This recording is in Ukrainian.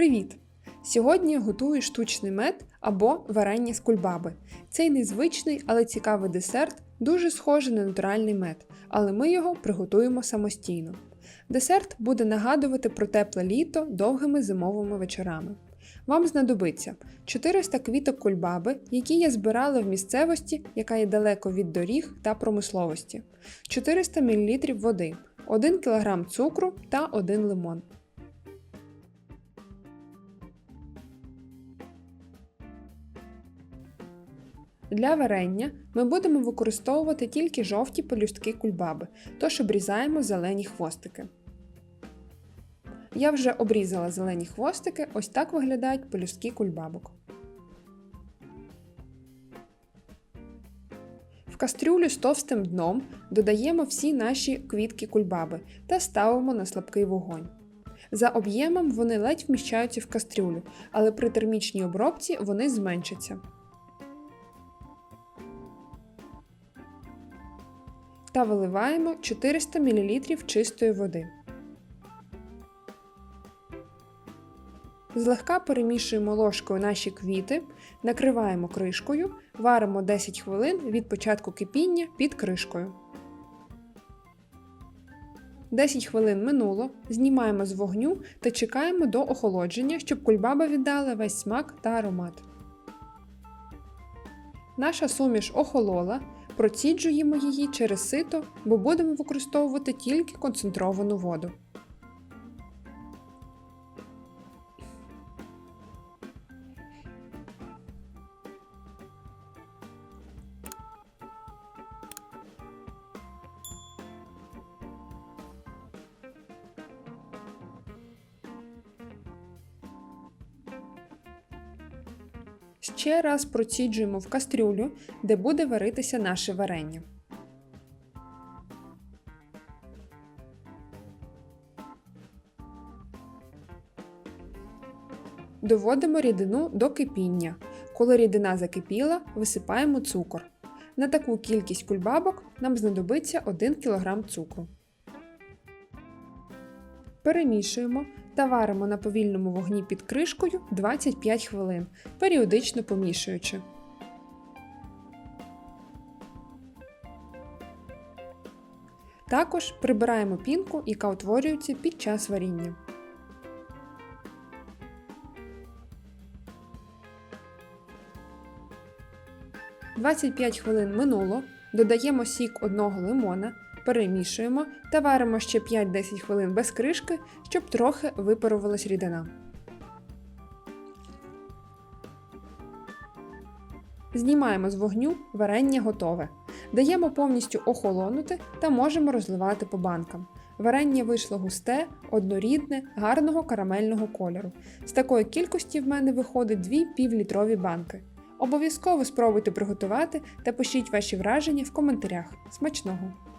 Привіт! Сьогодні готую штучний мед або варення з кульбаби. Цей незвичний, але цікавий десерт дуже схожий на натуральний мед, але ми його приготуємо самостійно. Десерт буде нагадувати про тепле літо довгими зимовими вечорами. Вам знадобиться 400 квіток кульбаби, які я збирала в місцевості, яка є далеко від доріг та промисловості, 400 мл води, 1 кг цукру та 1 лимон. Для варення ми будемо використовувати тільки жовті пелюстки кульбаби, тож обрізаємо зелені хвостики. Я вже обрізала зелені хвостики, ось так виглядають пелюстки кульбабок. В кастрюлю з товстим дном додаємо всі наші квітки кульбаби та ставимо на слабкий вогонь. За об'ємом вони ледь вміщаються в кастрюлю, але при термічній обробці вони зменшаться. Та виливаємо 400 мл чистої води. Злегка перемішуємо ложкою наші квіти, накриваємо кришкою, варимо 10 хвилин від початку кипіння під кришкою. 10 хвилин минуло, знімаємо з вогню та чекаємо до охолодження, щоб кульбаба віддала весь смак та аромат. Наша суміш охолола, проціджуємо її через сито, бо будемо використовувати тільки концентровану воду. Ще раз проціджуємо в кастрюлю, де буде варитися наше варення. Доводимо рідину до кипіння. Коли рідина закипіла, висипаємо цукор. На таку кількість кульбабок нам знадобиться 1 кг цукру. Перемішуємо та варимо на повільному вогні під кришкою 25 хвилин, періодично помішуючи. Також прибираємо пінку, яка утворюється під час варіння. «25 хвилин минуло. Додаємо сік одного лимона, перемішуємо та варимо ще 5-10 хвилин без кришки, щоб трохи випарувалась рідина. Знімаємо з вогню варення готове. Даємо повністю охолонути та можемо розливати по банкам. Варення вийшло густе, однорідне, гарного карамельного кольору. З такої кількості в мене виходить 2 півлітрові банки. Обов'язково спробуйте приготувати та пишіть ваші враження в коментарях. Смачного!